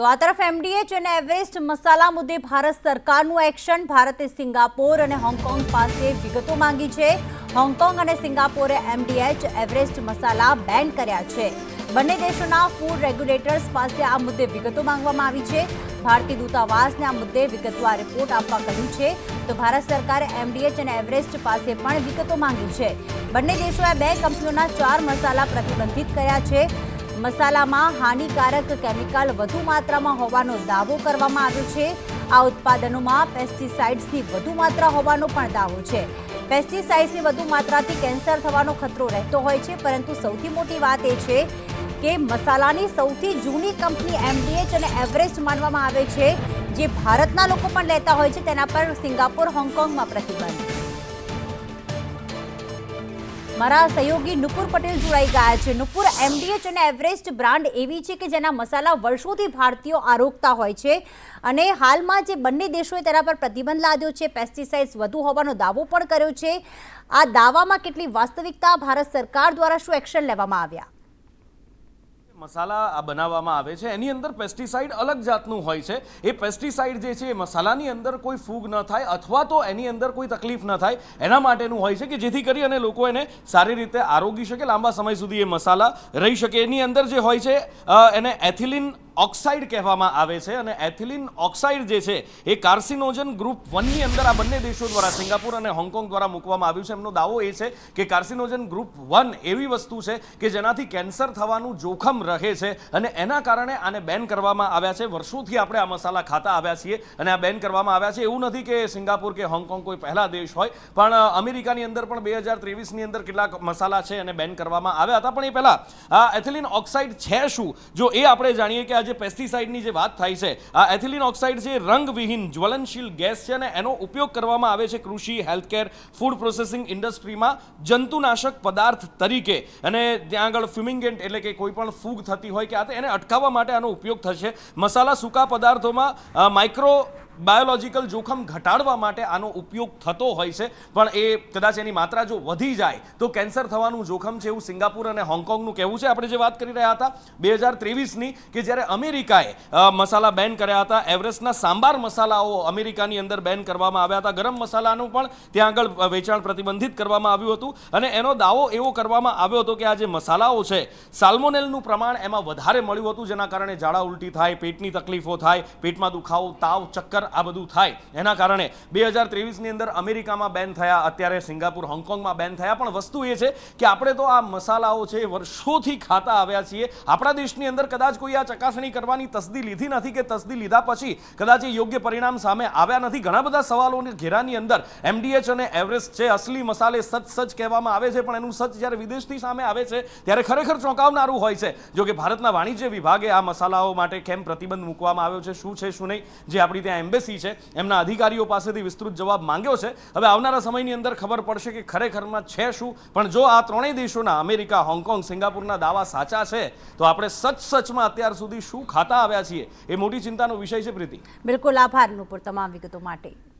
તો આ તરફ એમડીએચ અને એવરેસ્ટ મસાલા મુદ્દે ભારત સરકારનું એક્શન ભારતે સિંગાપોર અને હોંગકોંગ પાસે વિગતો માંગી છે. હોંગકોંગ અને સિંગાપોરે એમડીએચ એવરેસ્ટ મસાલા બેન કર્યા છે. બંને દેશોના ફૂડ રેગ્યુલેટર્સ પાસે આ મુદ્દે વિગતો માંગવામાં આવી છે. ભારતીય દૂતાવાસને આ મુદ્દે વિગતવાર રિપોર્ટ આપવા કહ્યું છે. તો ભારત સરકારે એમડીએચ અને એવરેસ્ટ પાસે પણ વિગતો માંગી છે. બંને દેશોએ બે કંપનીઓના ચાર મસાલા પ્રતિબંધિત કર્યા છે. મસાલામાં હાનિકારક કેમિકલ વધુ માત્રામાં હોવાનો દાવો કરવામાં આવ્યો છે. આ ઉત્પાદનોમાં પેસ્ટિસાઇડ્સની વધુ માત્રા હોવાનો પણ દાવો છે. પેસ્ટિસાઇડ્સની વધુ માત્રાથી કેન્સર થવાનો ખતરો રહેતો હોય છે, પરંતુ સૌથી મોટી વાત એ છે કે મસાલાની સૌથી જૂની કંપની એમડીએચ અને એવરેસ્ટ માનવામાં આવે છે, જે ભારતના લોકો પણ લેતા હોય છે, તેના પર સિંગાપોર, હોંગકોંગમાં પ્રતિબંધ. મારા સહયોગી નુપુર પટેલ જોડાઈ ગયા છે. નુપુર એમડીએચ અને એવરેસ્ટ બ્રાન્ડ એવી છે કે જેના મસાલા વર્ષોથી ભારતીયો આરોગતા હોય છે અને હાલમાં જે બંને દેશોએ તેના પર પ્રતિબંધ લાદ્યો છે પેસ્ટિસાઇડ્સ વધુ હોવાનો દાવો પણ કર્યો છે. આ દાવામાં કેટલી વાસ્તવિકતા ભારત સરકાર દ્વારા શું એક્શન લેવામાં આવ્યા? મસાલા આ બનાવવામાં આવે છે. એની અંદર પેસ્ટિસાઇડ અલગ જાતનું હોય છે. એ પેસ્ટિસાઇડ જે છે, એ મસાલાની અંદર કોઈ ફૂગ ન થાય અથવા તો એની અંદર કોઈ તકલીફ ન થાય. એના માટેનું હોય છે કે જેથી કરી અને લોકો એને સારી રીતે આરોગી શકે, લાંબા સમય સુધી એ મસાલા રહી શકે. એની અંદર જે હોય છે એને એથિલિન ઓક્સાઇડ કહેવામાં આવે છે અને એથિલિન ઓક્સાઇડ જે છે એ કાર્સિનોજન ગ્રુપ વનની અંદર આ બંને દેશો દ્વારા સિંગાપુર અને હોંગકોંગ દ્વારા મૂકવામાં આવ્યું છે. એમનો દાવો એ છે કે કાર્સિનોજન ગ્રુપ વન એવી વસ્તુ છે કે જેનાથી કેન્સર થવાનું જોખમ રહે છે અને એના કારણે આને બેન કરવામાં આવ્યા છે. વર્ષોથી આપણે આ મસાલા ખાતા આવ્યા છીએ અને આ બેન કરવામાં આવ્યા છે. એવું નથી કે સિંગાપુર કે હોંગકોંગ કોઈ પહેલા દેશ હોય, પણ અમેરિકાની અંદર પણ બે હજાર ત્રેવીસની અંદર કેટલાક મસાલા છે અને બેન કરવામાં આવ્યા હતા. પણ એ પહેલાં આ એથિલિન ઓક્સાઇડ છે શું? જો એ આપણે જાણીએ કે આ જે પેસ્ટિસાઇડની જે વાત થાય છે, આ એથિલિન ઓક્સાઇડ જે રંગવિહીન જ્વલનશીલ ગેસ છે અને એનો ઉપયોગ કરવામાં આવે છે કૃષિ, હેલ્થકેર, ફૂડ પ્રોસેસિંગ ઇન્ડસ્ટ્રીમાં જંતુનાશક પદાર્થ તરીકે. અને ત્યાં આગળ ફ્યુમિંગેન્ટ એટલે કે કોઈ પણ ફૂગ થતી હોય કે આ એને અટકાવવા માટે આનો ઉપયોગ થશે. મસાલા સૂકા પદાર્થોમાં માઇક્રો બાયોલોજીકલ જોખમ ઘટાડવા માટે આનો ઉપયોગ થતો હોય છે. પણ એ કદાચ એની માત્રા જો વધી જાય, તો કેન્સર થવાનું જોખમ છે એવું સિંગાપુર અને હોંગકોંગનું કહેવું છે. આપણે જે વાત કરી રહ્યા હતા, બે હજાર ત્રેવીસની કે જ્યારે અમેરિકાએ મસાલા બેન કર્યા હતા, એવરેસ્ટના સાંબાર મસાલાઓ અમેરિકાની અંદર બેન કરવામાં આવ્યા હતા. ગરમ મસાલાનું પણ ત્યાં આગળ વેચાણ પ્રતિબંધિત કરવામાં આવ્યું હતું. અને એનો દાવો એવો કરવામાં આવ્યો હતો કે આ જે મસાલાઓ છે, સાલ્મોનેલનું પ્રમાણ એમાં વધારે મળ્યું હતું, જેના કારણે ઝાડા ઉલટી થાય, પેટની તકલીફો થાય, પેટમાં દુખાવો, તાવ, ચક્કર આ બધું થાય. એના કારણે બે હજાર ત્રેવીસની અંદર અમેરિકામાં બેન થયા, અત્યારે સિંગાપુર, હોંગકોંગમાં બેન થયા. પણ વસ્તુ એ છે કે આપણે તો આ મસાલાઓ છે વર્ષોથી ખાતા આવ્યા છીએ. આપણા દેશની અંદર કદાચ કોઈ આ ચકાસણી કરવાની તસદી લીધી નથી કે તસદી લીધા પછી કદાચ એ યોગ્ય પરિણામ સામે આવ્યા નથી. ઘણા બધા સવાલોની ઘેરાની અંદર એમડીએચ અને એવરેસ્ટ છે, અસલી મસાલે સચ સચ કહેવામાં આવે છે, પણ એનું સચ જ્યારે વિદેશથી સામે આવે છે, ત્યારે ખરેખર ચોંકાવનારું હોય છે. જો કે ભારતના વાણિજ્ય વિભાગે આ મસાલાઓ માટે કેમ પ્રતિબંધ મૂકવામાં આવ્યો છે, શું છે, શું નહીં, જે આપણી ત્યાં એમ્બેસી છે, એમના અધિકારીઓ પાસેથી વિસ્તૃત જવાબ માંગ્યો છે. હવે આવનારા સમયની અંદર ખબર પડશે કે ખરેખરમાં છે શું? પણ જો આ ત્રણેય દેશોના અમેરિકા, હોંગકોંગ, સિંગાપુરના દાવા સાચા છે, તો આપણે સચ સચમાં અત્યાર સુધી શું ખાતા આવ્યા છીએ? એ મોટી ચિંતાનો વિષય છે, પ્રીતિ. બિલકુલ આભાર નુપુર તમામ વિગતો માટે.